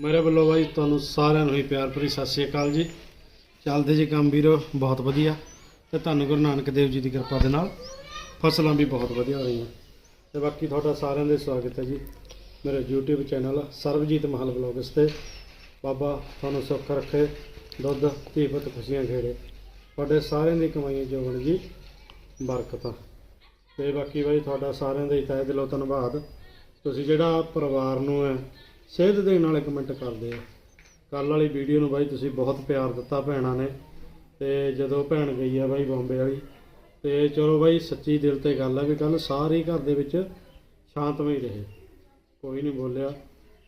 ਮੇਰੇ ਵੱਲੋਂ ਬਾਈ ਤੁਹਾਨੂੰ ਸਾਰਿਆਂ ਨੂੰ ਹੀ ਪਿਆਰ ਭਰੀ ਸਤਿ ਸ਼੍ਰੀ ਅਕਾਲ ਜੀ। ਚੱਲਦੇ ਜੀ ਕੰਮ ਵੀਰੋ, ਬਹੁਤ ਵਧੀਆ। ਤੇ ਤੁਹਾਨੂੰ ਗੁਰੂ ਨਾਨਕ ਦੇਵ ਜੀ ਦੀ ਕਿਰਪਾ ਦੇ ਨਾਲ ਫਸਲਾਂ ਵੀ ਬਹੁਤ ਵਧੀਆ ਹੋਈਆਂ ਰਹੀਆਂ। ਤੇ ਬਾਕੀ ਤੁਹਾਡਾ ਸਾਰਿਆਂ ਦੇ ਸਵਾਗਤ ਹੈ ਜੀ। ਮੇਰੇ YouTube ਚੈਨਲ ਸਰਬਜੀਤ ਮਹਲ ਵਲੌਗਸ ਤੇ। ਬਾਬਾ ਤੁਹਾਨੂੰ ਸੁੱਖ ਰੱਖੇ, ਦੁੱਧ ਧੀਪਤ ਖੁਸ਼ੀਆਂ ਖੇੜੇ। ਤੁਹਾਡੇ ਸਾਰਿਆਂ ਦੀ ਕਮਾਈਆਂ ਜੋਗਣ ਜੀ, ਬਰਕਤਾਂ। ਤੇ ਬਾਕੀ ਬਾਈ ਤੁਹਾਡਾ ਸਾਰਿਆਂ ਦਾ ਹੀ ਤਹਿ ਦਿਲੋਂ ਧੰਨਵਾਦ। ਤੁਸੀਂ ਜਿਹੜਾ ਪਰਿਵਾਰ ਨੂੰ ਹੈ ਸੇਧ ਦੇਣ ਵਾਲੇ ਕਮੈਂਟ ਕਰਦੇ ਆ। ਕੱਲ ਵਾਲੀ ਵੀਡੀਓ ਨੂੰ ਬਾਈ ਤੁਸੀਂ ਬਹੁਤ ਪਿਆਰ ਦਿੱਤਾ ਭੈਣਾਂ ਨੇ। ਤੇ ਜਦੋਂ ਭੈਣ ਗਈ ਆ ਬਾਈ ਬੰਬੇ ਵਾਲੀ, ਤੇ ਚਲੋ ਬਾਈ ਸੱਚੀ ਦਿਲ ਤੇ ਗੱਲ ਆ ਵੀ ਕੱਲ ਸਾਰੇ ਹੀ ਘਰ ਦੇ ਵਿੱਚ ਸ਼ਾਂਤਮਈ ਰਹੇ। ਕੋਈ ਨਹੀਂ ਬੋਲਿਆ,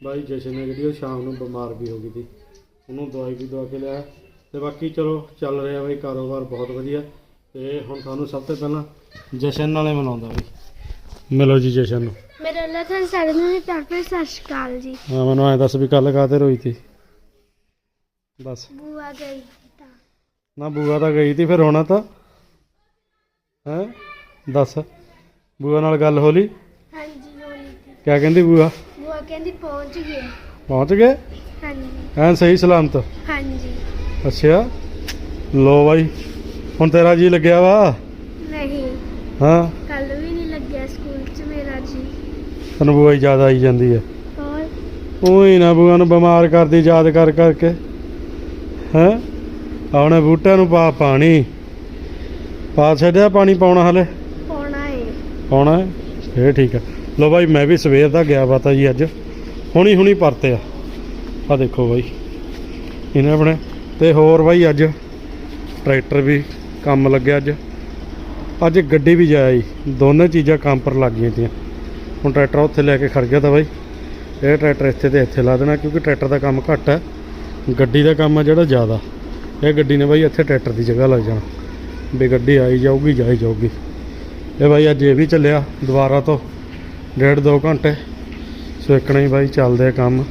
ਬਾਈ ਜਸ਼ਨ ਨੇ ਜਿਹੜੀ ਉਹ ਸ਼ਾਮ ਨੂੰ ਬਿਮਾਰ ਵੀ ਹੋ ਗਈ ਸੀ। ਉਹਨੂੰ ਦਵਾਈ ਵੀ ਦਵਾ ਕੇ ਲਿਆ। ਤੇ ਬਾਕੀ ਚਲੋ ਚੱਲ ਰਿਹਾ ਬਾਈ ਕਾਰੋਬਾਰ ਬਹੁਤ ਵਧੀਆ। ਤੇ ਹੁਣ ਤੁਹਾਨੂੰ ਸਭ ਤੋਂ ਪਹਿਲਾਂ ਜਸ਼ਨ ਨਾਲੇ ਮਨਾਉਂਦਾ ਬਾਈ। ਮਿਲੋ ਜੀ ਜਸ਼ਨ ਨੂੰ। ਮੇਰਾ ਅੱਲਾ ਤੁਹਾਨੂੰ ਸਾਰਿਆਂ ਨੂੰ ਪਿਆਰ ਭਰੀ ਸਤਿ ਸ਼੍ਰੀ ਅਕਾਲ ਜੀ। ਹਾਂ ਮੈਨੂੰ ਐ ਦੱਸ ਵੀ ਕੱਲ ਕਾਤੇ ਰੋਈ ਤੀ? ਦੱਸ ਬੂਆ ਗਈ ਤਾਂ। ਨਾ ਬੂਆ ਤਾਂ ਗਈ ਤੀ ਫਿਰ ਰੋਣਾ ਤਾਂ। ਹੈ? ਦੱਸ। ਬੂਆ ਨਾਲ ਗੱਲ ਹੋ ਲਈ? ਹਾਂਜੀ ਹੋਲੀ ਤੇ। ਕਿਆ ਕਹਿੰਦੀ ਬੂਆ? ਬੂਆ ਕਹਿੰਦੀ ਪਹੁੰਚ ਗਏ। ਪਹੁੰਚ ਗਏ? ਹਾਂਜੀ। ਐਨ ਸਹੀ ਸਲਾਮਤ? ਹਾਂਜੀ। ਅੱਛਾ। ਲੋ ਬਾਈ ਹੁਣ ਤੇਰਾ ਜੀ ਲੱਗਿਆ ਵਾ? ਨਹੀਂ। ਹਾਂ। ਕੱਲ ਵੀ ਨਹੀਂ ਲੱਗਿਆ ਸਕੂਲ 'ਚ ਮੇਰਾ ਜੀ। ਤੈਨੂੰ ਬੂਆ ਹੀ ਜ਼ਿਆਦਾ ਆਈ ਜਾਂਦੀ ਹੈ। ਹੋਰ? ਉਹੀ ਨਾ ਬੂਆ ਨੂੰ ਬਿਮਾਰ ਕਰਦੀ ਯਾਦ ਕਰ ਕਰਕੇ। ਹੈ? ਆਉਣੇ ਬੂਟਿਆਂ ਨੂੰ ਪਾ ਪਾਣੀ। ਪਾ ਛੱਡਿਆ ਪਾਣੀ ਪਾਉਣਾ ਹਲੇ? ਪਾਉਣਾ ਏ। ਪਾਉਣਾ ਹੈ ਫੇਰ ਠੀਕ ਹੈ ਲੋ ਬਾਈ ਮੈਂ ਵੀ ਸਵੇਰ ਦਾ ਗਿਆ ਵਾ ਤਾਂ ਜੀ ਅੱਜ। ਹੁਣੀ ਹੁਣੀ ਪਰਤੇ ਆ। ਆ ਦੇਖੋ ਬਾਈ। ਇਹਨੇ ਆਪਣੇ ਤੇ ਹੋਰ ਬਾਈ ਅੱਜ ਟਰੈਕਟਰ ਵੀ ਕੰਮ ਲੱਗਿਆ ਅੱਜ। ਅੱਜ ਗੱਡੀ ਵੀ ਜਾਈ ਦੋਨੇ ਚੀਜ਼ਾਂ ਕੰਮ ਪਰ ਲੱਗ ਗਈਆਂ ਤੀਆਂ ਹੁਣ ਟਰੈਕਟਰ ਉੱਥੇ ਲੈ ਕੇ ਖੜ ਗਿਆ ਤਾਂ ਬਾਈ। ਇਹ ਟਰੈਕਟਰ ਇੱਥੇ ਤੇ ਇੱਥੇ ਲਾ ਦੇਣਾ ਕਿਉਂਕਿ ਟਰੈਕਟਰ ਦਾ ਕੰਮ ਘੱਟ ਹੈ। ਗੱਡੀ ਦਾ ਕੰਮ ਆ ਜਿਹੜਾ ਜ਼ਿਆਦਾ। ਇਹ ਗੱਡੀ ਨੇ ਬਾਈ ਇੱਥੇ ਟਰੈਕਟਰ ਦੀ ਜਗ੍ਹਾ ਲੱਗ ਜਾਣਾ। ਵੀ ਗੱਡੀ ਆਈ ਜਾਊਗੀ, ਜਾਈ ਜਾਊਗੀ। ਇਹ ਬਾਈ ਅੱਜ ਇਹ ਵੀ ਚੱਲਿਆ ਦੁਬਾਰਾ ਤੋਂ। ਡੇਢ ਦੋ ਘੰਟੇ। ਸੋ ਇੱਕਣਾ ਹੀ ਬਾਈ ਚੱਲਦੇ ਕੰਮ।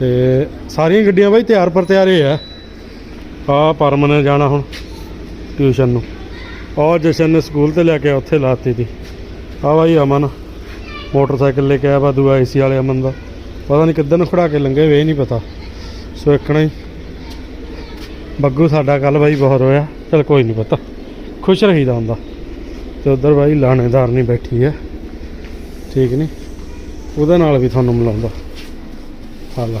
ਤੇ ਸਾਰੀਆਂ ਗੱਡੀਆਂ ਬਾਈ ਤਿਆਰ ਪਰ ਤਿਆਰ ਹੀ। ਆ ਆ ਪਰਮ ਨੇ ਜਾਣਾ ਹੁਣ ਟਿਊਸ਼ਨ ਨੂੰ। ਔਰ ਜਸ਼ਨ ਨੇ ਸਕੂਲ ਤੇ ਲੈ ਕੇ ਉੱਥੇ ਲਾਤੀ ਤੀ। ਆ ਬਾਈ ਅਮਨ। ਮੋਟਰਸਾਈਕਲ ਲੈ ਕੇ ਆਇਆ ਵਾ ਦੂਆ ਏਸੀ ਵਾਲੇ ਅਮਨ ਦਾ। ਪਤਾ ਨਹੀਂ ਕਿੱਧਰ ਨੂੰ ਖੜਾ ਕੇ ਲੰਗੇ ਵੇ ਨਹੀਂ ਪਤਾ। ਸੋ ਇੱਕਣਾ ਹੀ। ਬੱਗੂ ਸਾਡਾ ਕੱਲ ਬਾਈ ਬਹੁਤ ਹੋਇਆ। ਚਲ ਕੋਈ ਨਹੀਂ ਪਤਾ। ਖੁਸ਼ ਰਹੀਦਾ ਹੁੰਦਾ। ਤੇ ਉਧਰ ਬਾਈ ਲਾਣੇਦਾਰ ਨਹੀਂ ਬੈਠੀ ਹੈ। ਠੀਕ ਨਹੀਂ ਉਹਦੇ ਨਾਲ ਵੀ ਤੁਹਾਨੂੰ ਮਿਲਾਉਂਦਾ। ਹਾਲਾ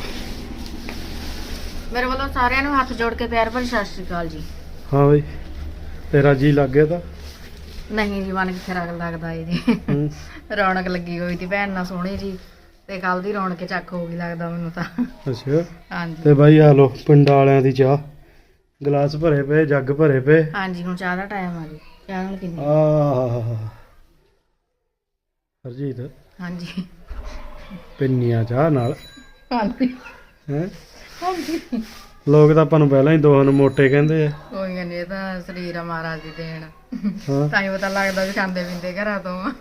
ਮੇਰੇ ਵੱਲੋਂ ਸਾਰਿਆਂ ਨੂੰ ਹੱਥ ਜੋੜ ਕੇ ਪਿਆਰ ਭਰੀ ਸਤਿ ਸ਼੍ਰੀ ਅਕਾਲ ਜੀ। ਹਾਂ ਬਾਈ। ਤੇਰਾ ਜੀ ਲੱਗ ਗਿਆ ਤਾਂ। ਨਹੀਂ ਜੀ ਮਨ ਕਿੱਥੇ ਰਗ ਲੱਗਦਾ ਏ ਜੀ। ਹੂੰ। ਰੌਣਕ ਲੱਗੀ ਹੋਈ ਤੀ ਭੈਣ ਨਾਲ ਸੋਹਣੀ ਜੀ। ਤੇ ਕੱਲ ਦੀ ਰੌਣਕ ਚੱਕ ਹੋ ਗਈ ਲੱਗਦਾ ਮੈਨੂੰ ਤਾਂ। ਅੱਛਾ। ਹਾਂਜੀ। ਤੇ ਬਾਈ ਆ ਲੋ ਪਿੰਡ ਵਾਲਿਆਂ ਦੀ ਚਾਹ। ਗਲਾਸ ਭਰੇ ਪਏ ਜੱਗ ਭਰੇ ਪਏ। ਹਾਂਜੀ ਹੁਣ ਚਾਹ ਦਾ ਟਾਈਮ ਆ ਜੀ। ਚਾਹ ਨਾਲ ਕਿੰਨੀ? ਆਹ ਹਰਜੀਤ। ਹਾਂਜੀ। ਪਿੰਨੀਆਂ ਚਾਹ ਨਾਲ। ਹਾਂਜੀ। ਹੈ? ਲੋਕ ਤਾਂ ਆਪਾਂ ਨੂੰ ਪਹਿਲਾਂ ਹੀ ਦੋਹਾਂ ਨੂੰ ਮੋਟੇ ਕਹਿੰਦੇ ਆ। ਕੋਈ ਨਹੀਂ ਇਹ ਤਾਂ ਸਰੀਰ ਆ ਮਹਾਰਾਜ ਦੀ ਦੇਣ। ਹਾਂ। ਤਾਂ ਹੀ ਪਤਾ ਲੱਗਦਾ ਵੀ ਖਾਂਦੇ ਪੀਂਦੇ ਘਰਾਂ ਤੋਂ। ਆ।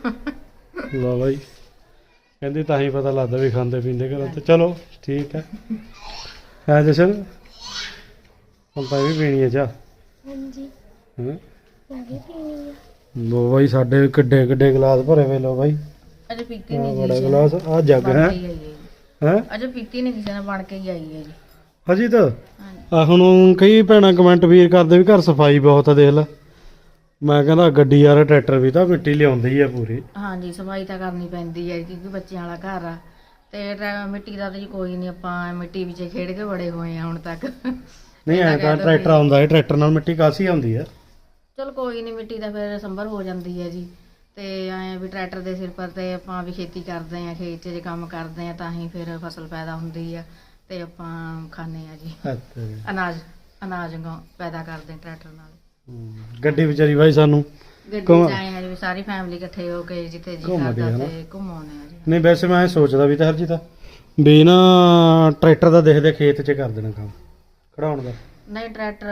ਲਓ ਬਾਈ ਕਹਿੰਦੀ ਤਾਂ ਹੀ ਪਤਾ ਲੱਗਦਾ ਵੀ ਖਾਂਦੇ ਪੀਂਦੇ ਘਰਾਂ ਤੇ। ਚਲੋ ਠੀਕ ਹੈ। ਹੈ ਜਸ਼ਨ? ਹੁਣ ਤਾਂ ਇਹ ਵੀ ਪੀਣੀ ਹੈ ਚਾਹ। ਹਾਂਜੀ। ਹਾਂ। ਪੀਣੀ ਆ। ਲੋ ਬਾਈ ਸਾਡੇ ਕਿੱਡੇ ਕਿੱਡੇ ਗਲਾਸ ਭਰੇ ਵੇ ਲੋ ਬਾਈ। ਅਜੇ ਪੀਤੀ ਆਹ ਨਹੀਂ ਬੜਾ ਜੀ ਗਲਾਸ। ਆ ਜੱਗ ਬਣ ਹੈ ਕੇ ਹੀ ਆਈ ਹੈ ਜੀ। ਹੈ? ਅਜੇ ਪੀਤੀ ਨਹੀਂ ਕਿਸੇ ਨੇ ਬਣ ਕੇ ਹੀ ਆਈ ਹੈ ਜੀ। ਹਜੀ। ਤਾਂ ਆ ਹੁਣ ਕਈ ਭੈਣਾਂ ਕਮੈਂਟ ਵੀਰ ਕਰਦੇ ਵੀ ਘਰ ਸਫ਼ਾਈ ਬਹੁਤ ਆ ਦੇਖ ਲੈ। ਮੈਂ ਕਹਿੰਦਾ ਗੱਡੀ ਯਾਰ ਟਰੈਕਟਰ ਵੀ ਤਾਂ ਮਿੱਟੀ ਲਿਆਉਂਦੀ ਆ ਪੂਰੀ। ਹਾਂਜੀ ਸਫ਼ਾਈ ਤਾਂ ਕਰਨੀ ਪੈਂਦੀ ਹੈ ਕਿਉਂਕਿ ਬੱਚਿਆਂ ਵਾਲਾ ਘਰ ਆ। ਤੇ ਟਰੈ- ਮਿੱਟੀ ਦਾ ਤਾਂ ਜੀ ਕੋਈ ਨਹੀਂ ਆਪਾਂ ਮਿੱਟੀ ਵਿੱਚ ਖੇਡ ਕੇ ਬੜੇ ਹੋਏ ਆ ਹੁਣ ਤੱਕ। ਨਹੀਂ ਐ ਤਾਂ ਟਰੈਕਟਰ ਆਉਂਦਾ ਹੈ ਟਰੈਕਟਰ ਨਾਲ ਮਿੱਟੀ ਕਾਸੀ ਆਉਂਦੀ ਹੈ ਚਲ ਕੋਈ ਨਹੀਂ ਮਿੱਟੀ ਦਾ ਫਿਰ ਸੰਭਰ ਹੋ ਜਾਂਦੀ ਹੈ ਜੀ। ਤੇ ਐ ਵੀ ਟਰੈਕਟਰ ਦੇ ਸਿਰ ਪਰ ਤੇ ਆਪਾਂ ਵੀ ਖੇਤੀ ਕਰਦੇ ਆ ਖੇਤ 'ਚ ਜੇ ਕੰਮ ਕਰਦੇ ਆ ਤਾਂ ਹੀ ਫਿਰ ਫਸਲ ਪੈਦਾ ਹੁੰਦੀ ਆ। ਤੇ ਆਪਾਂ ਖਾਂਦੇ ਆ ਜੀ। ਅਨਾਜ ਅਨਾਜ ਗ- ਪੈਦਾ ਕਰਦੇ ਟਰੈਕਟਰ ਨਾਲ। ਗੱਡੀ ਵਿਚਾਰੀ ਬਾਈ ਸਾਨੂੰ ਗੱਡੀ ਘੁੰਮ- 'ਚ ਆਏ ਆ ਜੀ ਸਾਰੀ ਫੈਮਿਲੀ ਇਕੱਠੇ ਹੋ ਕੇ ਜਿੱਥੇ ਜੀ ਘੁੰਮਦੇ ਆ ਕਰਦਾ ਨਾ। ਤੇ ਘੁੰਮਾਉਂਦੇ ਆ ਜੀ। ਨਹੀਂ ਵੈਸੇ ਮੈਂ ਇਹ ਸੋਚਦਾ ਵੀ ਤਾਂ ਹਰਜੀ ਤਾਂ ਵੀ ਨਾ ਟਰੈਕਟਰ ਦਾ ਦੇਖਦੇ ਖੇਤ 'ਚ ਕਰ ਦੇਣਾ ਕੰਮ ਖੜਾਉਣ ਦਾ। ਨਹੀਂ ਟਰੈਕਟਰ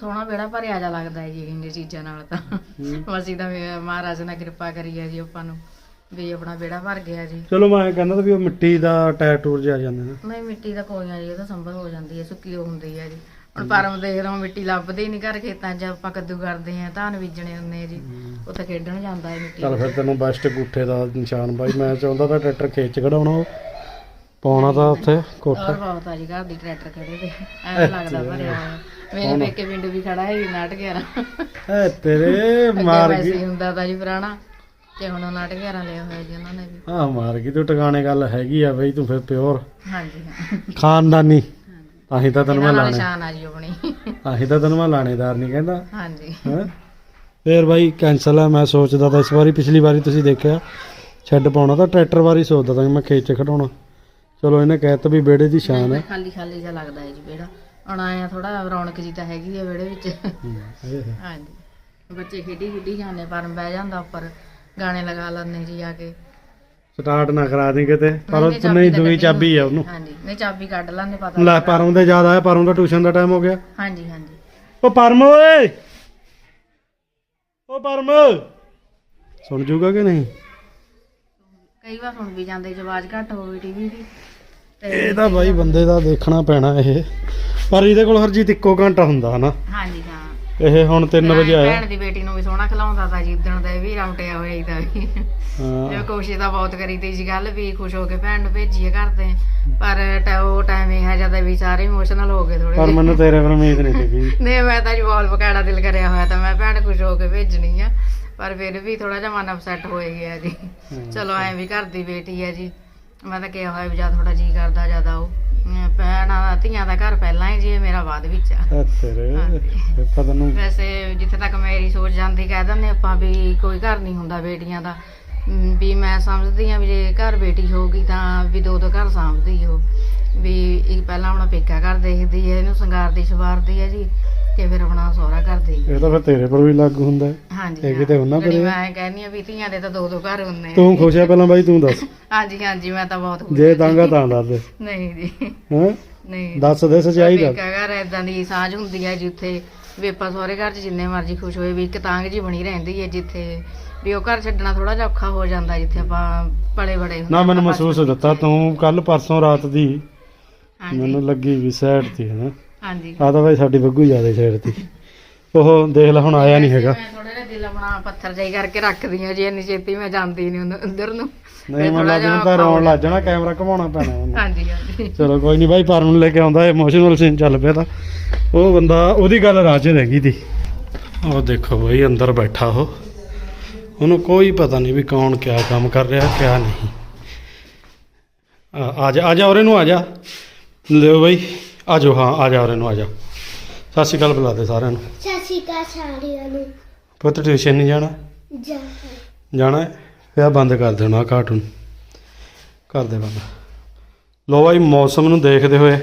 ਸੋਹਣਾ ਬੇੜਾ ਭਰਿਆ ਜਾ ਲੱਗਦਾ ਹੈ ਜੀ ਇੰਨੇ ਚੀਜ਼ਾਂ ਨਾਲ ਤਾਂ। ਅਸੀਂ ਤਾਂ ਵੀ ਮਹਾਰਾਜ ਨੇ ਕਿਰਪਾ ਕਰੀ ਹੈ ਜੀ ਆਪਾਂ ਨੂੰ। ਵੀ ਆਪਣਾ ਬੇੜਾ ਭਰ ਗਿਆ ਜੀ। ਚਲੋ ਮੈਂ ਇਹ ਕਹਿੰਦਾ ਤਾਂ ਵੀ ਉਹ ਮਿੱਟੀ ਦਾ ਟਾਇਰ ਟੂਰ ਜਿਹਾ ਆ ਜਾਂਦੇ ਨੇ। ਨਹੀਂ ਮਿੱਟੀ ਦਾ ਕੋਈ ਆ ਜੀ ਇਹ ਤਾਂ ਸੰਭਲ ਹੋ ਜਾਂਦੀ ਹੈ ਸੁੱਕੀ ਹੁੰਦੀ ਹੈ ਜੀ। ਹੁਣ ਪਰਮ ਦੇਖ ਰਹਾ ਮਿੱਟੀ ਲੱਭਦੀ ਨਹੀਂ ਘਰ ਖੇਤਾਂ 'ਚ ਆਪਾਂ ਕੱਦੂ ਕਰਦੇ ਆ ਧਾਨ ਬੀਜਣੇ ਹੁੰਦੇ ਆ ਜੀ। ਉੱਥੇ ਖੇਡਣ ਜਾਂਦਾ ਹੈ ਮਿੱਟੀ ਚੱਲ ਫਿਰ ਤੈਨੂੰ ਬੈਸਟ ਗੁੱਠੇ ਦਾ ਨਿਸ਼ਾਨ ਬਾਈ ਮੈਂ ਚਾਹੁੰਦਾ ਤਾਂ ਟਰੈਕਟਰ ਖੇਤ 'ਚ ਖੜਾਉਣਾ ਉਹ। ਪਾਉਣਾ ਤਾਂ ਉੱਥੇ ਕੋਠਾ। ਬਹੁਤ ਆ ਜੀ ਘਰ ਦੀ ਟਰੈਕਟਰ ਖੜੇ ਤੇ ਐਂ ਲੱਗਦਾ ਭਰਿਆ ਹੋਇਆ। ਮੇਰੇ ਪੇਕੇ ਪਿੰਡ ਵੀ ਖੜਾ ਹੈ ਨਾਟ 11 ਐ ਤੇਰੇ ਮਾਰ ਵੈਸੇ ਗਈ ਹੀ ਹੁੰਦਾ ਤਾਂ ਜੀ ਪੁਰਾਣਾ। ਤੇ ਹੁਣ ਉਹ ਨਾਟ 11 ਲਿਆ ਹੋਇਆ ਜੀ ਉਹਨਾਂ ਨੇ ਵੀ। ਆ ਮਾਰ ਗਈ ਤੂੰ ਟਿਕਾਣੇ ਗੱਲ ਹੈਗੀ ਆ ਬਈ ਤੂੰ ਫਿਰ ਪਿਓਰ। ਹਾਂਜੀ ਹਾਂ। ਖਾਨਦਾਨੀ। ਤਾਂ ਹੀ ਤਾਂ ਤੈਨੂੰ ਮੈਂ ਇਹਨਾਂ ਨਾਲ ਲਾਣੇ। ਨਿਸ਼ਾਨ ਆ ਜੀ ਆਪਣੀ। ਤਾਂ ਹੀ ਤਾਂ ਤੈਨੂੰ ਮੈਂ ਲਾਣੇਦਾਰ ਨਹੀਂ ਕਹਿੰਦਾ। ਹਾਂਜੀ। ਹੈਂ? ਫੇਰ ਬਾਈ ਕੈਂਸਲ ਆ ਮੈਂ ਸੋਚਦਾ ਤਾਂ ਇਸ ਵਾਰੀ ਪਿਛਲੀ ਵਾਰੀ ਤੁਸੀਂ ਦੇਖਿਆ। ਛੱਡ ਪਾਉਣਾ ਤਾਂ ਟਰੈਕਟਰ ਵਾਰੀ ਸੋਚਦਾ ਤਾਂ ਮੈਂ ਖੇਤ 'ਚ ਖੜਾਉਣਾ ਚਲੋ ਇਹਨੇ ਕਹਿ ਤਾ ਵੀ ਵਿਹੜੇ ਦੀ ਸ਼ਾਨ ਹੈ। ਖਾਲੀ ਖਾਲੀ ਜਿਹਾ ਲੱਗਦਾ ਹੈ ਜੀ ਵਿਹੜਾ। ਹੁਣ ਆਇਆ ਥੋੜਾ ਰੌਣਕ ਜੀ ਤਾਂ ਹੈਗੀ ਆ ਵਿਹੜੇ ਵਿੱਚ। ਹਾਂਜੀ। ਬੱਚੇ ਖੇਡੀ ਖੁੱਡੀ ਜਾਂਦੇ ਪਰ ਬਹਿ ਜਾਂਦਾ ਉੱਪਰ। ਗਾਣੇ ਲਗਾ ਲੈਂਦੇ ਜੀ ਆ ਕੇ। ਸਟਾਰਟ ਨਾ ਕਰਾ ਦੀ ਕਿਤੇ ਪਰ ਉਹ ਨਹੀਂ ਦੂਈ ਚਾਬੀ ਆ ਉਹਨੂੰ। ਹਾਂਜੀ ਨਹੀਂ ਚਾਬੀ ਕੱਢ ਲੈਂਦੇ ਪਤਾ ਲੈ ਪਰੋਂ ਦੇ ਜ਼ਿਆਦਾ ਹੈ ਪਰੋਂ ਦਾ ਟਿਊਸ਼ਨ ਦਾ ਟਾਈਮ ਹੋ ਗਿਆ। ਹਾਂਜੀ ਹਾਂਜੀ। ਉਹ ਪਰਮ ਓਏ! ਉਹ ਪਰਮ! ਸੁਣ ਜੂਗਾ ਕਿ ਨਹੀਂ? ਕਈ ਵਾਰ ਸੁਣ ਵੀ ਜਾਂਦੇ ਜੇ ਆਵਾਜ਼ ਘੱਟ ਹੋਵੇ ਟੀਵੀ ਦੀ। ਇਹ ਤਾਂ ਬਾਈ ਬੰਦੇ ਦਾ ਦੇਖਣਾ ਪੈਣਾ ਇਹ। ਪਰ ਇਹਦੇ ਕੋਲ ਹਰਜੀਤ ਇੱਕੋ ਘੰਟਾ ਹੁੰਦਾ ਹਨਾ? ਹਾਂਜੀ ਹਾਂ। ਇਹ ਹੁਣ 3 ਵਜੇ ਆਇਆ। ਭੈਣ ਦੀ ਬੇਟੀ ਨੂੰ ਵੀ ਸੋਹਣਾ ਖਿਲਾਉਂਦਾ ਤਾਂ ਜਿੱਦਣ ਦਾ ਇਹ ਵੀ ਰੌਂਟਿਆ ਹੋਇਆ ਹੀ ਤਾਂ ਵੀ। ਹਾਂ। ਇਹ ਕੋਸ਼ਿਸ਼ ਤਾਂ ਬਹੁਤ ਕਰੀ ਤੀ ਜੀ ਗੱਲ ਵੀ ਖੁਸ਼ ਹੋ ਕੇ ਭੈਣ ਨੂੰ ਭੇਜੀਏ ਕਰਦੇ ਪਰ ਟੈ- ਉਹ ਟਾਈਮ ਇਹ ਜ਼ਿਆਦਾ ਵੀ ਸਾਰੇ ਇਮੋਸ਼ਨਲ ਹੋ ਗਏ ਪਰ ਥੋੜੇ ਮੈਨੂੰ ਤੇਰੇ ਪਰ ਉਮੀਦ ਨਹੀਂ ਸੀਗੀ। ਨਹੀਂ ਮੈਂ ਤਾਂ ਜੀ ਬੋਲ ਪਕਾੜਾ ਦਿਲ ਕਰਿਆ ਹੋਇਆ ਤਾਂ ਮੈਂ ਭੈਣ ਖੁਸ਼ ਹੋ ਕੇ ਭੇਜਣੀ ਆ। ਪਰ ਫਿਰ ਵੀ ਥੋੜਾ ਜਿਹਾ ਮਨ ਅਪਸੈਟ ਹੋਏ ਗਿਆ ਜੀ। ਚਲੋ ਐ ਵੀ ਘਰ ਦੀ ਬੇਟੀ ਹੈ ਜੀ। ਮੈਂ ਤਾਂ ਕਿਹਾ ਹੋਇਆ ਵੀ ਜਾਂ ਥੋੜਾ ਜੀ ਕਰਦਾ ਜ਼ਿਆਦਾ ਉਹ। ਭੈਣਾਂ ਦਾ ਧੀਆਂ ਦਾ ਘਰ ਪਹਿਲਾਂ ਹੈ ਜੀ ਮੇਰਾ ਬਾਅਦ ਵਿੱਚ ਆ। ਆ ਤੇਰੇ। ਫਿਰ ਤੈਨੂੰ ਵੈਸੇ ਜਿੱਥੇ ਤੱਕ ਮੇਰੀ ਸੋਚ ਜਾਂਦੀ ਕਹਿ ਦਿੰਦੇ ਆਪਾਂ ਵੀ ਕੋਈ ਘਰ ਨਹੀਂ ਹੁੰਦਾ ਬੇਟੀਆਂ ਦਾ। ਅਮ ਵੀ ਮੈਂ ਸਮਝਦੀ ਆ ਵੀ ਜੇ ਘਰ ਬੇਟੀ ਹੋਊਗੀ ਤਾਂ ਵੀ ਦੋ ਦੋ ਘਰ ਸਾਂਭਦੀ ਹੋ ਵੀ ਇੱਕ ਪਹਿਲਾਂ ਆਪਣਾ ਪੇਕਾ ਘਰ ਦੇਖਦੀ ਹੈ ਇਹਨੂੰ ਸੰਗਾਰਦੀ ਸਵਾਰਦੀ ਹੈ ਜੀ ਤੇ ਫਿਰ ਆਪਣਾ ਸਹੁਰਾ ਘਰ ਦੇਖਦੀ ਇਹ ਤਾਂ ਫਿਰ ਤੇਰੇ ਪਰ ਵੀ ਲਾਗੂ ਹੁੰਦਾ ਹੈ। ਹਾਂਜੀ ਇਹ ਕਿਤੇ ਉਹਨਾਂ ਆ? ਮੈਂ ਕਹਿੰਦੀ ਆ ਵੀ ਧੀਆਂ ਦੇ ਤਾਂ ਦੋ ਦੋ ਘਰ ਹੁੰਦੇ ਆ। ਤੂੰ ਖੁਸ਼ ਹੈ ਪਹਿਲਾਂ ਬਾਈ ਤੂੰ ਦੱਸ। ਹਾਂਜੀ ਹਾਂਜੀ ਮੈਂ ਤਾਂ ਬਹੁਤ ਖੁਸ਼ ਜੇ ਤਾਂਗਾ ਤਾਂ ਦੱਸ ਦੇ। ਨਹੀਂ ਜੀ। ਹੈਂ? ਨਹੀਂ ਦੱਸ ਦੇ ਸੱਚਾਈ ਪੇਕਾ ਘਰ ਏਦਾਂ ਦੀ ਸਾਂਝ ਹੁੰਦੀ ਹੈ ਜਿੱਥੇ ਵੀ ਆਪਾਂ ਸਹੁਰੇ ਘਰ 'ਚ ਜਿੰਨੇ ਮਰਜ਼ੀ ਖੁਸ਼ ਹੋਏ ਵੀ ਇੱਕ ਤਾਂਗ ਜੀ ਬਣੀ ਰਹਿੰਦੀ ਹੈ ਜਿੱਥੇ ਵੀ ਉਹ ਘਰ ਛੱਡਣਾ ਥੋੜਾ ਜਿਹਾ ਔਖਾ ਹੋ ਜਾਂਦਾ ਜਿੱਥੇ ਆਪਾਂ ਬੜੇ ਬੜੇ ਨਾ ਮੈਨੂੰ ਮਹਿਸੂਸ ਦਿੱਤਾ ਤੂੰ ਕੱਲ ਪਰਸੋਂ ਰਾਤ ਦੀ ਮੈਨੂੰ ਲੱਗੀ ਵੀ ਸਾਈਡ ਤੇ ਹੈ। ਹਾਂਜੀ। ਆ ਤਾਂ ਸਾਡੀ ਬੱਗੂ ਜ਼ਿਆਦਾ ਸਾਈਡ ਤੇ ਉਹ ਦੇਖ ਲੈ ਹੁਣ ਆਇਆ ਨਹੀਂ ਹੈਗਾ। ਮੈਂ ਦਿਲ ਆਪਣਾ ਪੱਥਰ ਜਾਈ ਕਰਕੇ ਰੱਖਦੀ ਆ ਜੀ ਇੰਨੀ ਛੇਤੀ ਮੈਂ ਜਾਂਦੀ ਨਹੀਂ ਉਹਨੂੰ ਅੰਦਰ ਨੂੰ। ਨਹੀਂ ਫਿਰ ਮੈਂ ਥੋੜ੍ਹਾ ਲੱਗ ਜਿਹਾ ਤਾਂ ਔਖਾ ਰੋਣ ਹੋ ਲੱਗ ਜਾਣਾ ਕੈਮਰਾ ਘਮਾਉਣਾ ਪੈਣਾ ਉਹਨੂੰ। ਹਾਂਜੀ ਹਾਂਜੀ। ਚਲੋ ਕੋਈ ਨਹੀਂ ਬਾਈ ਪਰਮ ਨੂੰ ਲੈ ਕੇ ਆਉਂਦਾ ਇਮੋਸ਼ਨਲ ਸੀਨ ਚੱਲ ਪਿਆ ਤਾਂ। ਉਹ ਬੰਦਾ ਉਹਦੀ ਗੱਲ ਰਾਜ ਰਹਿ ਗਈ ਤੀ। ਉਹ ਦੇਖੋ ਬਾਈ ਅੰਦਰ ਬੈਠਾ ਉਹ। ਉਹਨੂੰ ਕੋਈ ਪਤਾ ਨਹੀਂ ਵੀ ਕੌਣ ਕਿਆ ਕੰਮ ਕਰ ਰਿਹਾ ਕਿਆ ਨਹੀਂ। ਆ ਆ ਜਾ ਆ ਜਾ ਉਰੇ ਨੂੰ ਆ ਜਾ। ਲਿਓ ਬਾਈ ਆ ਜਾਓ ਹਾਂ ਆ ਜਾ ਉਰੇ ਨੂੰ ਆ ਜਾ। ਸਤਿ ਸ਼੍ਰੀ ਅਕਾਲ ਬੁਲਾ ਦੇ ਸਾਰਿਆਂ ਨੂੰ। ਸਤਿ ਸ਼੍ਰੀ ਅਕਾਲ ਸਾਰਿਆਂ ਨੂੰ। ਪੁੱਤ ਟਿਊਸ਼ਨ ਨਹੀਂ ਜਾਣਾ? ਜਾਣਾ ਹੈ? ਫਿਰ ਆਹ ਬੰਦ ਕਰ ਦੇਣਾ ਕਾਰਟੂਨ ਕਰ ਦੇ ਬੰਦ। ਲੋ ਬਾਈ ਮੌਸਮ ਨੂੰ ਦੇਖਦੇ ਹੋਏ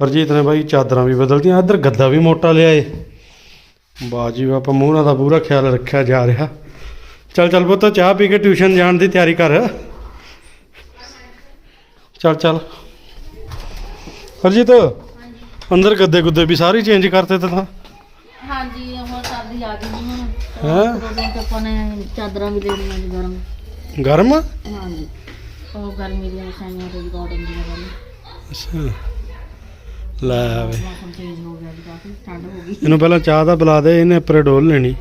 ਹਰਜੀਤ ਨੇ ਬਾਈ ਚਾਦਰਾਂ ਵੀ ਬਦਲਤੀਆਂ ਇੱਧਰ ਗੱਦਾ ਵੀ ਮੋਟਾ ਲਿਆ ਏ। ਬਾਜੀ ਆਪਾਂ ਮੂਹਰਾਂ ਦਾ ਪੂਰਾ ਖਿਆਲ ਰੱਖਿਆ ਜਾ ਰਿਹਾ। ਚੱਲ ਚੱਲ ਪੁੱਤ ਚਾਹ ਪੀ ਕੇ ਟਿਊਸ਼ਨ ਜਾਣ ਦੀ ਤਿਆਰੀ ਕਰ। ਚੱਲ ਚੱਲ। ਹਰਜੀਤ ਅੰਦਰ ਗੱਦੇ ਗੁੱਦੇ ਵੀ ਸਾਰੇ ਚੇਂਜ ਕਰਤੇ ਤਾਂ ਹਾਂਜੀ ਹੁਣ ਸਰਦੀ ਆ ਗਈ ਜੀ ਹੈਂ? ਦੋ ਦਿਨ ਤੋਂ ਆਪਾਂ ਨੇ ਚਾਦਰਾਂ ਵੀ ਲੈਣੀਆਂ ਗਰਮ। ਗਰਮ? ਹਾਂਜੀ। ਉਹ ਗਰਮੀ ਦੀਆਂ ਸਾਈਆਂ ਤੇ ਕਾਟਨ ਦੀਆਂ ਵਾਲੀ ਅੱਛਾ। ਲੈ ਵੇ ਮੌਸਮ ਚੇਂਜ ਹੋ ਗਿਆ ਜੀ ਕਾਫੀ ਠੰਡ ਹੋ ਗਈ। ਇਹਨੂੰ ਪਹਿਲਾਂ ਚਾਹ ਤਾਂ ਪਿਲਾ ਦੇ ਇਹਨੇ ਉੱਪਰ ਡੋਲ ਲੈਣੀ।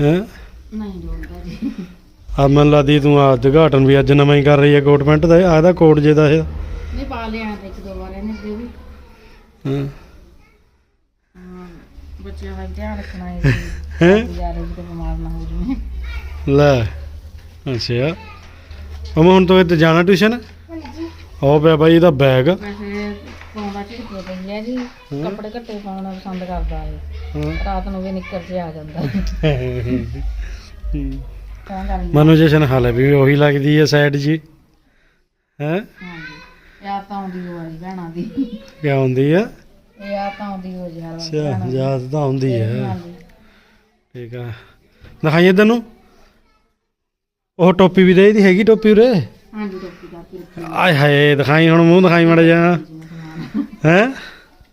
ਹੈ? ਨਹੀਂ ਜੋੜਦਾ ਜੀ। ਆ ਮਨ ਲਾਦੀ ਤੂੰ ਆ ਉਦਘਾਟਨ ਵੀ ਅੱਜ ਨਵਾਂ ਹੀ ਕਰ ਰਹੀ ਹੈ ਕੋਟ ਪੈਂਟ ਦਾ ਆ ਇਹਦਾ ਕੋਟ ਜੇ ਦਾ ਇਹ। ਨਹੀਂ ਪਾ ਲਿਆ ਇੱਕ ਦੋ ਵਾਰ ਇਹਨੇ ਅੱਗੇ ਵੀ। ਹਾਂ। ਹਾਂ, ਬੱਚਿਆਂ ਦਾ ਵੀ ਧਿਆਨ ਰੱਖਣਾ ਹੈ ਜੀ। ਹੈਂ? ਜ਼ਿਆਦਾ ਜੀ ਬਿਮਾਰ ਨਾ ਹੋ ਜਵੇ। ਲੈ ਅੱਛਾ। ਅਮਾ ਹੁਣ ਤੋਂ ਇੱਥੇ ਜਾਣਾ ਟਿਊਸ਼ਨ? ਹਾਂਜੀ। ਹੋ ਪਿਆ ਬਾਈ ਇਹਦਾ ਬੈਗ ਵੈਸੇ ਝਿੜਕੇ ਪਈ ਹੈ ਜੀ। ਕੱਪੜੇ ਘੱਟੇ ਪਾਉਣਾ ਪਸੰਦ ਕਰਦਾ ਹੈ। ਰਾਤ ਨੂੰ ਵੀ ਨਿੱਕਰ 'ਚ ਆ ਜਾਂਦਾ। ਹੈ। ਤਾਂ ਗੱਲ ਮਨੂ ਜਸ਼ਨ ਹਾਲੇ ਵੀ ਉਹੀ ਲੱਗਦੀ ਹੈ ਸਾਈਡ ਜੀ। ਹੈ? ਹਾਂਜੀ। ਯਾਦ ਤਾਂ ਆਉਂਦੀ ਹੋ ਵਾਲੀ ਭੈਣਾਂ ਦੀ। ਕਿਆ ਹੁੰਦੀ ਆ? ਇਹ ਯਾਦ ਤਾਂ ਆਉਂਦੀ ਹੋ ਜੀ ਹਰ ਵਾਰੀ ਅੱਛਾ। ਯਾਦ ਤਾਂ ਹੁੰਦੀ ਹੈ। ਹਾਂਜੀ ਠੀਕ ਆ। ਦਿਖਾਈ ਇੱਧਰ ਨੂੰ ਉਹ ਟੋਪੀ ਵੀ ਦੇ ਇਹਦੀ ਹੈਗੀ ਟੋਪੀ ਉਰੇ? ਹਾਂਜੀ ਟੋਪੀ ਦਾ ਫਿਰ ਆਏ ਹਾਏ ਦਿਖਾਈ ਹੁਣ ਮੂੰਹ ਦਿਖਾਈ ਮੜ ਜਾ ਹੈ।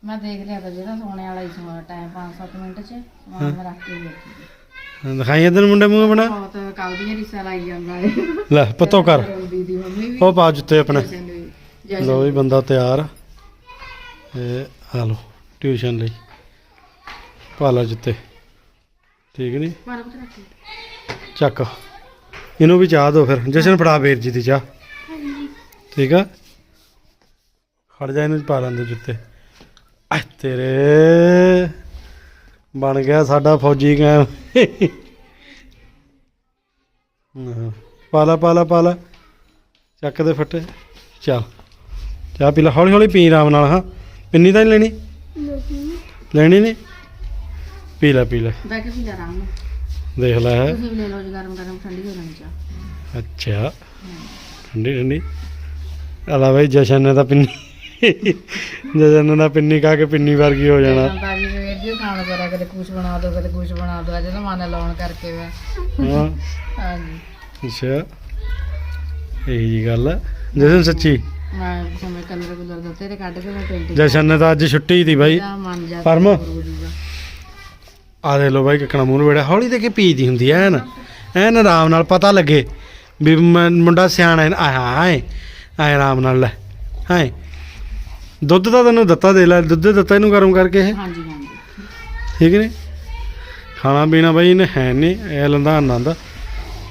ਮੈਂ ਦੇਖ ਲਿਆ ਤਾਂ ਜਿਹੜਾ ਸੋਨੇ ਵਾਲਾ ਹੀ ਸੋਨਾ ਟਾਈਮ 5-7 ਮਿੰਟ 'ਚ ਮੈਂ ਰੱਖ ਕੇ ਵੇਖੀ। ਦਿਖਾਈ ਇੱਧਰ ਮੁੰਡੇ ਮੂੰਹ ਬਣਾ ਬਹੁਤ ਕੱਲ ਦੀਆਂ ਰਿਸਾ ਲਾਈ ਜਾਂਦਾ ਹੈ ਲੈ ਪੱਤੋ ਕਰ। ਮੰਮੀ ਵੀ। ਉਹ ਪਾ ਜੁੱਤੇ ਆਪਣੇ। ਜਸ਼ਨ ਲੋ ਵੀ ਬੰਦਾ ਤਿਆਰ। ਇਹ ਆ ਲੋ ਟਿਊਸ਼ਨ ਲਈ। ਪਾ ਲਾ ਜੁੱਤੇ ਠੀਕ ਨਹੀਂ। ਚੱਕ। ਇਹਨੂੰ ਵੀ ਚਾਹ ਦਿਓ ਫਿਰ। ਜਸ਼ਨ ਫੜਾ ਵੀਰ ਜੀ ਦੀ ਚਾਹ। ਹਾਂਜੀ। ਠੀਕ ਆ? ਖੜ ਜਾ ਇਹਨੂੰ ਪਾ ਲੈਂਦੇ ਜੁੱਤੇ। ਆ ਤੇਰੇ। ਬਣ ਗਿਆ ਸਾਡਾ ਫੌਜੀ ਕਾਇਮ ਹਾਂ, ਪਾ ਲਾ ਪਾ ਲਾ ਪਾ ਲਾ ਚੱਕ ਦੇ ਫੱਟੇ। ਚੱਲ। ਚਾਹ ਪੀ ਲਾ। ਹੌਲੀ ਹੌਲੀ ਪੀ ਆਰਾਮ ਨਾਲ ਹਾਂ। ਪਿੰਨੀ ਤਾਂ ਨਹੀਂ ਲੈਣੀ? ਲੈਣੀ ਨਹੀਂ? ਪੀ ਲੈ ਪੀ ਲੈ। ਬੈ ਕੇ ਵੀ ਆਰਾਮ ਨਾਲ। ਦੇਖ ਲੈ। ਹੈ ਤੁਸੀਂ ਵੀ ਲੈ ਲਓ ਜੀ ਗਰਮ ਗਰਮ ਠੰਡੀ ਹੋ ਜਾਣੀ ਚਾਹ। ਅੱਛਾ। ਠੰਡੀ ਠੰਡੀ। ਆਲਾ ਬਈ ਜਸ਼ਨ ਨੇ ਤਾਂ ਪਿੰਨੀ ਜਸ਼ਨ ਨੇ ਤਾਂ ਪਿੰਨੀ ਖਾ ਕੇ ਪਿੰਨੀ ਵਰਗੀ ਹੋ ਜਾਣਾ। ਤਾਜੀ ਸਵੇਰ ਦੀ ਖਾਣ ਕਰਿਆ ਕਦੇ ਕੁਝ ਬਣਾ ਦੋ ਕਦੇ ਕੁਝ ਬਣਾ ਦੋ। ਅੱਜ ਤਾਂ ਮਨ ਲਾਉਣ ਕਰਕੇ ਮੈਂ। ਹਾਂ। ਹਾਂਜੀ। ਅੱਛਾ। ਇਹੀ ਜੀ ਗੱਲ ਹੈ ਜਸ਼ਨ ਸੱਚੀ। ਮੈਂ ਸਮੇਂ ਕਲਰ ਕਲਰ ਦਿੱਤੇ ਤੇ ਕੱਢ ਕੇ ਮੈਂ ਪੇਂਟਿੰਗ ਜਸ਼ਨ ਨੇ ਤਾਂ ਅੱਜ ਛੁੱਟੀ ਦੀ ਬਾਈ। ਮਨ ਜਾ ਪਰਮ? ਗੁਰੂ ਜੀ ਦਾ ਆ ਦੇ ਲੋ ਬਾਈ ਕਿਕਣਾ ਮੂੰਹ ਨੂੰ ਵੇੜਾ ਹੌਲੀ ਦੇ ਕੇ ਪੀਦੀ ਹੁੰਦੀ ਐ ਐਨ। ਐਨ ਆਰਾਮ ਨਾਲ ਪਤਾ ਲੱਗੇ ਵੀ ਮੈਂ- ਮੁੰਡਾ ਸਿਆਣਾ ਹੈ ਆਏ ਹਾਏ ਆਏ। ਆਰਾਮ ਨਾਲ ਲੈ। ਹਾਏ ਦੁੱਧ ਤਾਂ ਤੈਨੂੰ ਦਿੱਤਾ ਦੇ ਲੈ। ਦੁੱਧ ਦਿੱਤਾ ਇਹਨੂੰ ਗਰਮ ਕਰਕੇ ਇਹ। ਹਾਂਜੀ ਹਾਂਜੀ। ਠੀਕ ਨੇ? ਖਾਣਾ ਪੀਣਾ ਬਾਈ ਇਹਨੇ ਹੈ ਨਹੀਂ ਇਹ ਲੰਦਾ ਆਨੰਦ।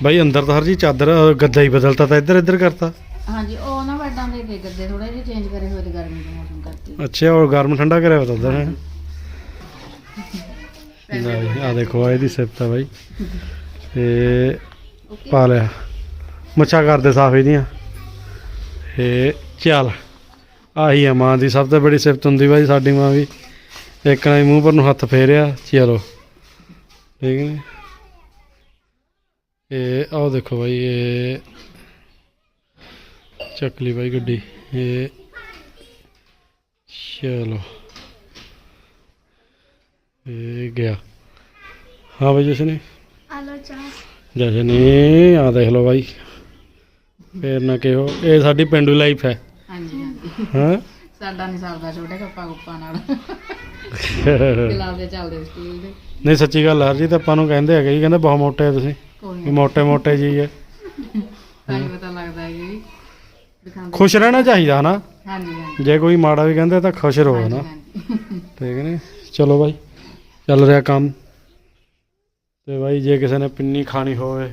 ਬਾਈ ਅੰਦਰ ਤਾਂ ਹਰ ਜੀ ਚਾਦਰ ਅਹ ਗੱਦਾ ਹੀ ਬਦਲਤਾ ਤਾਂ ਇੱਧਰ ਇੱਧਰ ਕਰਤਾ। ਹਾਂਜੀ ਉਹ ਨਾ ਬੈਡਾਂ ਦੇ ਕੇ ਗੱਦੇ ਥੋੜੇ ਜਿਹੇ ਚੇਂਜ ਕਰੇ ਹੋਏ ਤੇ ਗਰਮੀ ਦੇ ਮੌਸਮ ਕਰਕੇ। ਅੱਛਾ ਔਰ ਗਰਮ ਠੰਡਾ ਕਰਿਆ ਹੋਇਆ ਤਾਂ ਹੈ? ਆ ਦੇਖੋ ਇਹਦੀ ਸਿਫਤ ਆ ਬਾਈ। ਤੇ ਪਾ ਲਿਆ। ਮੁੱਛਾਂ ਕਰਦੇ ਸਾਫ਼ ਇਹਦੀਆਂ। ਇਹ ਚੱਲ ਆਹੀ ਆ ਮਾਂ ਦੀ ਸਭ ਤੋਂ ਬੜੀ ਸਿਫਤ ਹੁੰਦੀ ਬਾਈ ਸਾਡੀ ਮਾਂ ਵੀ। ਇੱਕ ਹੀ ਮੂੰਹ ਪਰ ਨੂੰ ਹੱਥ ਫੇਰਿਆ ਚਲੋ। ਠੀਕ ਨੇ ਇਹ ਆਹ ਦੇਖੋ ਬਾਈ ਇਹ ਚੱਕ ਲਈ ਬਾਈ ਗੱਡੀ। ਇਹ ਚਲੋ। ਇਹ ਗਿਆ। ਹਾਂ ਬਾਈ ਜਸ਼ਨੀ। ਆਲੋ ਚਾਹ। ਜਸ਼ਨੀ ਆ ਦੇਖ ਲਓ ਬਾਈ। ਫੇਰ ਨਾ ਕਿਹੋ ਇਹ ਸਾਡੀ ਪਿੰਡੂ ਲਾਈਫ ਹੈ। ਹਾਂਜੀ ਹਾਂਜੀ। ਹਾਂ? ਸਾਡਾ ਨਹੀਂ ਸਰਦਾ ਛੋਟੇ ਕੱਪਾ ਕੁੱਪਾ ਨਾਲ। ਚਲਾਉਂਦੇ ਚੱਲਦੇ ਸਕੂਲ ਦੇ। ਨਹੀਂ ਸੱਚੀ ਗੱਲ ਆ ਜੀ ਤਾਂ ਆਪਾਂ ਨੂੰ ਕਹਿੰਦੇ ਹੈਗੇ ਜੀ ਕਹਿੰਦੇ ਬਹੁਤ ਮੋਟੇ ਆ ਤੁਸੀਂ। ਮੋਟੇ ਮੋਟੇ ਜੀ ਹੈ ਤਾਂ ਹੀ ਪਤਾ ਲੱਗਦਾ ਹੈ ਕਿ ਦਿਖਾਉਂਦੇ ਖੁਸ਼ ਰਹਿਣਾ ਚਾਹੀਦਾ ਨਾ ਹਾਂਜੀ ਹਾਂਜੀ। ਜੇ ਕੋਈ ਮਾੜਾ ਵੀ ਕਹਿੰਦੇ ਤਾਂ ਖੁਸ਼ ਰਹੋ ਨਾ ਹਾਂਜੀ ਠੀਕ ਨੇ? ਚਲੋ ਬਾਈ ਚੱਲ ਰਿਹਾ ਕੰਮ। ਤੇ ਬਾਈ ਜੇ ਕਿਸੇ ਨੇ ਪਿੰਨੀ ਖਾਣੀ ਹੋਵੇ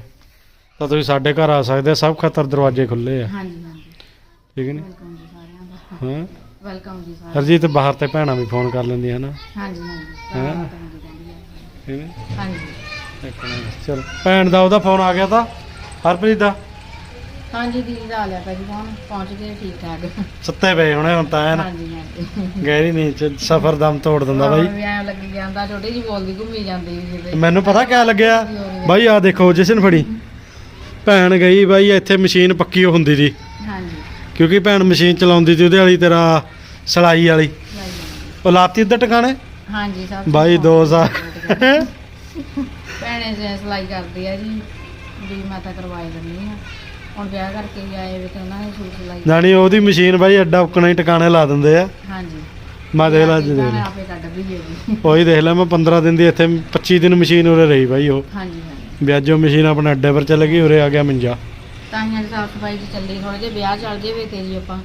ਤਾਂ ਤੁਸੀਂ ਸਾਡੇ ਘਰ ਆ ਸਕਦੇ ਸਭ ਖਤਰ ਦਰਵਾਜ਼ੇ ਖੁੱਲੇ ਆ। ਹਾਂਜੀ ਹਾਂਜੀ। ਠੀਕ ਨੇ? ਵੈਲਕਮ ਜੀ ਸਾਰਿਆਂ ਦਾ। ਹਾਂ? ਵੈਲਕਮ ਜੀ ਸਾਰਿਆਂ ਹਰਜੀਤ ਬਾਹਰ ਤੇ ਭੈਣਾਂ ਵੀ ਫੋਨ ਕਰ ਲੈਂਦੀਆਂ ਨਾ ਹਾਂਜੀ ਹਾਂਜੀ। ਜੀ ਕਹਿੰਦੀ ਹੈ। ਠੀਕ ਨੇ? ਹਾਂਜੀ। ਇੱਕ ਮਿੰਟ ਚਲ। ਭੈਣ ਦਾ ਉਹਦਾ ਫੋਨ ਆ ਗਿਆ ਤਾਂ? ਹਰਪ੍ਰੀਤ ਦਾ? ਹਾਂਜੀ ਦੀਦੀ ਦਾ ਆ ਲਿਆ ਭਾਜੀ ਫੋਨ ਪਹੁੰਚ ਗਏ ਠੀਕ ਠਾਕ। ਸੁੱਤੇ ਪਏ ਹੁਣੇ ਹੁਣ ਤਾਂ ਐਨ। ਹਾਂਜੀ ਹਾਂਜੀ। ਗਹਿਰੀ ਨੀਂਦ ਚ ਸਫਰ ਦਮ ਤੋੜ ਦਿੰਦਾ ਬਾਈ। ਵੀ ਐਂ ਲੱਗੀ ਜਾਂਦਾ ਛੋਟੀ ਜੀ ਬੋਲਦੀ ਘੁੰਮੀ ਜਾਂਦੀ ਸੀ ਕਿਤੇ ਮੈਨੂੰ ਪਤਾ ਕਿਆ ਲੱਗਿਆ? ਬਾਈ ਆ ਦੇਖੋ ਜਸ਼ਨ ਫੜੀ। ਭੈਣ ਗਈ ਬਾਈ ਇੱਥੇ ਮਸ਼ੀਨ ਪੱਕੀ ਹੁੰਦੀ ਸੀ। ਹਾਂਜੀ। ਕਿਉਂਕਿ ਭੈਣ ਮਸ਼ੀਨ ਚਲਾਉਂਦੀ ਸੀ ਉਹਦੇ ਵਾਲੀ ਤੇਰਾ ਸਲਾਈ ਵਾਲੀ। ਲਾਈ ਜਾਂਦੀ। ਉਹ ਲਾਤੀ ਉੱਧਰ ਟਿਕਾਣੇ? ਹਾਂਜੀ ਸਭ ਬਾਈ ਦੋ ਸਾਲ। ਭੈਣੇ ਜੇ ਸਿਲਾਈ ਕਰਦੀ ਆ ਜੀ ਵੀ ਮੈਂ ਤਾਂ ਕਰਵਾਈ ਦਿੰਦੀ ਆ। ਹੁਣ ਵਿਆਹ ਕਰਕੇ ਵੀ ਆਏ ਵੀ ਤੇ ਉਹਨਾਂ ਨੇ ਸੂਟ ਸਿਲਾਈ ਜਾਣੀ ਉਹਦੀ ਮਸ਼ੀਨ ਬਾਈ ਅੱਡਾ ਉੱਕਣਾ ਹੀ ਟਿਕਾਣੇ ਲਾ ਦਿੰਦੇ ਆ। ਹਾਂਜੀ। ਮੈਂ ਦੇਖ ਲਾ ਅੱਜ ਦੇਖ ਭੈਣੇ ਲਾ। ਆਪੇ ਕੱਢ ਵੀ ਹੈ ਜੀ। ਉਹੀ ਦੇਖ ਲੈ ਮੈਂ 15 ਦਿਨ ਦੀ ਇੱਥੇ 25 ਦਿਨ ਮਸ਼ੀਨ ਉਰੇ ਰਹੀ ਬਾਈ ਉਹ। ਹਾਂਜੀ ਹਾਂਜੀ। ਵਿਆਜੋ ਮਸ਼ੀਨ ਆਪਣੇ ਅੱਡੇ ਪਰ ਚੱਲ ਗਈ ਉਰੇ ਆ ਗਿਆ ਮੰਜਾ। ਤਾਂ ਹੀ ਅੱਜ ਸਾਫ਼ ਸਫ਼ਾਈ ਦੀ ਚੱਲੀ ਥੋੜੇ ਜਿਹਾ ਵਿਆਹ ਚੱਲ ਜਾਵੇ ਤੇ ਜੀ ਆਪਾਂ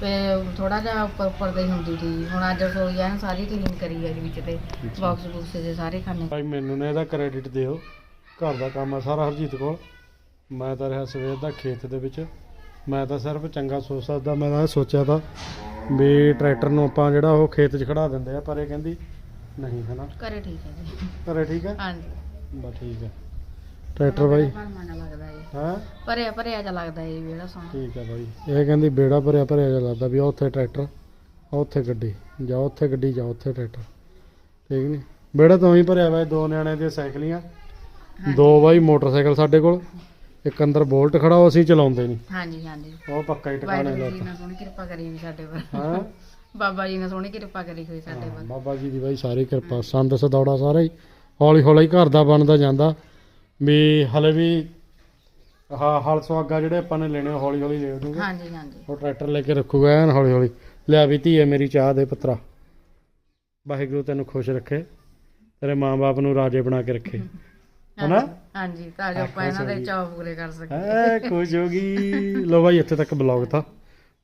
ਤੇ ਥੋੜਾ ਜਿਹਾ ਉੱਪਰ ਉੱਪਰ ਦਾ ਹੀ ਹੁੰਦੀ ਸੀ ਹੁਣ ਅੱਜ ਰਸੋਈ ਐਨ ਸਾਰੀ ਕਲੀਨ ਕਰੀ ਹੈ ਜੀ ਵਿੱਚ ਤੇ। ਬਾਕਸ ਬੁਕਸ ਜੇ ਸਾਰੇ ਖਾਣੇ ਭਾਈ ਮੈਨੂੰ ਨੇ ਇਹਦਾ ਕ੍ਰੈਡਿਟ ਦਿਓ। ਘਰ ਦਾ ਕੰਮ ਆ ਸਾਰਾ ਹਰਜੀਤ ਕੋਲ। ਮੈਂ ਤਾਂ ਰਿਹਾ ਸਵੇਰ ਦਾ ਖੇਤ ਦੇ ਵਿੱਚ। ਮੈਂ ਤਾਂ ਸਿਰਫ ਚੰਗਾ ਸੋਚ ਸਕਦਾ ਮੈਂ ਤਾਂ ਇਹ ਸੋਚਿਆ ਤਾਂ ਵੀ ਟਰੈਕਟਰ ਨੂੰ ਆਪਾਂ ਜਿਹੜਾ ਉਹ ਖੇਤ 'ਚ ਖੜਾ ਦਿੰਦੇ ਆ ਪਰ ਇਹ ਕਹਿੰਦੀ ਨਹੀਂ ਹਨਾ ਘਰੇ ਠੀਕ ਹੈ ਜੀ। ਘਰੇ ਠੀਕ ਹੈ? ਹਾਂਜੀ। ਬਸ ਠੀਕ ਹੈ। ਟਰੈਕਟਰ ਬਾਈ? ਹੈ? ਭਰਿਆ ਭਰਿਆ ਜਿਹਾ ਲੱਗਦਾ ਹੈ ਜਿਹੜਾ ਸੋਹਣਾ। ਠੀਕ ਹੈ ਬਾਈ। ਇਹ ਕਹਿੰਦੀ ਬੇੜਾ ਭਰਿਆ ਭਰਿਆ ਜਿਹਾ ਲੱਗਦਾ ਵੀ ਆ ਉੱਥੇ ਟਰੈਕਟਰ ਆ ਉੱਥੇ ਗੱਡੀ ਜਾ ਉੱਥੇ ਗੱਡੀ ਜਾ ਉੱਥੇ ਟਰੈਕਟਰ। ਠੀਕ ਨਹੀਂ? ਬੇੜਾ ਤਾਂ ਹੀ ਭਰਿਆ ਵਾ ਇਹ ਦੋ ਨਿਆਣਿਆਂ ਦੀਆਂ ਸਾਈਕਲੀਆਂ ਦੋ ਬਾਈ ਮੋਟਰਸਾਈਕਲ ਸਾਡੇ ਕੋਲ। ਇੱਕ ਅੰਦਰ ਬੋਲਟ ਖੜਾ ਉਹ ਅਸੀਂ ਚਲਾਉਂਦੇ ਨਹੀਂ। ਹਾਂਜੀ ਹਾਂਜੀ। ਉਹ ਪੱਕਾ ਹੀ ਟਿਕਾਣੇ ਵਾਹਿਗੁਰੂ ਜੀ ਲਾਤਾ ਨੇ ਸੋਹਣੀ ਕਿਰਪਾ ਕਰੀ ਵੀ ਸਾਡੇ ਪਰ ਹਾਂ। ਬਾਬਾ ਜੀ ਨੇ ਸੋਹਣੀ ਕਿਰਪਾ ਕਰੀ ਹੋਈ ਸਾਡੇ ਹਾਂ, ਪਰ ਬਾਬਾ ਜੀ ਦੀ ਬਾਈ ਸਾਰੀ ਕਿਰਪਾ। ਸੰਦ ਸਦੌੜਾ ਸਾਰਾ ਹੀ। ਹੌਲੀ ਹੌਲੀ ਘਰ ਦਾ ਬਣਦਾ ਜਾਂਦਾ। ਵੀ ਹਲੇ ਵੀ ਹਾਂ ਹਲ ਸੁਆਗਾ ਜਿਹੜੇ ਆਪਾਂ ਨੇ ਲੈਣੇ ਹੌਲੀ ਹੌਲੀ ਲੈ ਦੂੰਗੇ ਹਾਂਜੀ ਹਾਂਜੀ। ਉਹ ਟਰੈਕਟਰ ਲੈ ਕੇ ਰੱਖੂਗਾ ਐਨ ਹੌਲੀ ਹੌਲੀ ਲਿਆ ਵੀ ਧੀਏ ਮੇਰੀ ਚਾਹ ਦੇ ਪੁੱਤਰਾ। ਵਾਹਿਗੁਰੂ ਤੈਨੂੰ ਖੁਸ਼ ਰੱਖੇ। ਤੇਰੇ ਮਾਂ-ਬਾਪ ਨੂੰ ਰਾਜੇ ਬਣਾ ਕੇ ਰੱਖੇ। ਹਨਾ? ਹਾਂਜੀ ਤਾਂ ਜੋ ਆਪਾਂ ਇਹਨਾਂ ਦੇ ਚਾਅ ਪੂਰੇ ਕਰ ਸਕੀਏ। ਐ ਖੁਸ਼ ਹੋ ਗਈ। ਲੋ ਬਾਈ ਇੱਥੇ ਤੱਕ ਬਲੌਗ ਤਾਂ।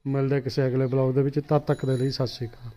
ਮਿਲਦੇ ਕਿਸੇ ਅਗਲੇ ਬਲੌਗ ਦੇ ਵਿੱਚ। ਤਦ ਤੱਕ ਦੇ ਲਈ ਸਤਿ ਸ਼੍ਰੀ ਅਕਾਲ।